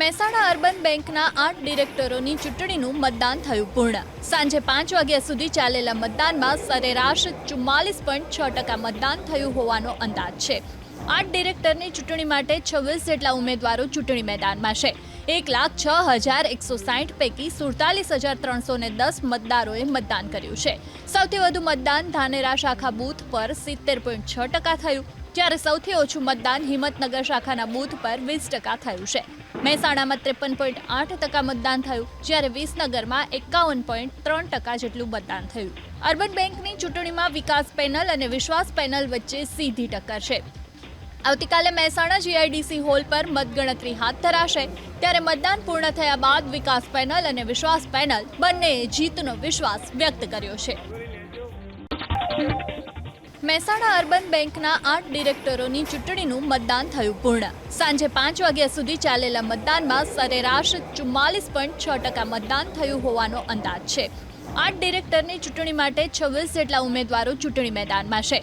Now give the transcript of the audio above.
Mehsana urban બેંકના આઠ ડિરેક્ટરોની ચૂંટણીનું મતદાન થયું પૂર્ણ. સાંજે પાંચ વાગ્યા સુધી ચાલેલા મતદાનમાં સરેરાશ ચુમ્માલીસ પોઈન્ટ છ ટકા મતદાન થયું હોવાનો અંદાજ છે. આઠ ડિરેક્ટરની ચૂંટણી માટે છવ્વીસ જેટલા ઉમેદવારો ચૂંટણી મેદાનમાં છે. એક લાખ છ હજાર એકસો સાઠ પૈકી સુડતાલીસ હજાર ત્રણસો ને દસ મતદારોએ મતદાન કર્યું છે. સૌથી વધુ મતદાન ધાનેરા શાખા બૂથ પર સિત્તેર પોઈન્ટ છ ટકા થયું, જ્યારે સૌથી ઓછું મતદાન હિંમતનગર શાખાના બૂથ પર વીસ ટકા થયું છે. મહેસાણામાં ત્રેપન પોઈન્ટ આઠ ટકા મતદાન થયું, જ્યારે વિસનગરમાં એકાવન પોઈન્ટ ત્રણ ટકા જેટલું મતદાન થયું. અર્બન બેંકની ચૂંટણીમાં વિકાસ પેનલ અને વિશ્વાસ પેનલ વચ્ચે સીધી ટક્કર છે. આવતીકાલે મહેસાણા જીઆઈડીસી હોલ પર મતગણતરી હાથ ધરાશે. ત્યારે મતદાન પૂર્ણ થયા બાદ વિકાસ પેનલ અને વિશ્વાસ પેનલ બંનેએ જીતનો વિશ્વાસ વ્યક્ત કર્યો છે. મહેસાણા અર્બન બેંકના આઠ ડિરેક્ટરોની ચૂંટણીનું મતદાન થયું પૂર્ણ. સાંજે પાંચ વાગ્યા સુધી ચાલેલા મતદાનમાં સરેરાશ ચુમ્માલીસ પોઈન્ટ છ ટકા મતદાન થયું હોવાનો અંદાજ છે. આઠ ડિરેક્ટરની ચૂંટણી માટે છવ્વીસ જેટલા ઉમેદવારો ચૂંટણી મેદાનમાં છે.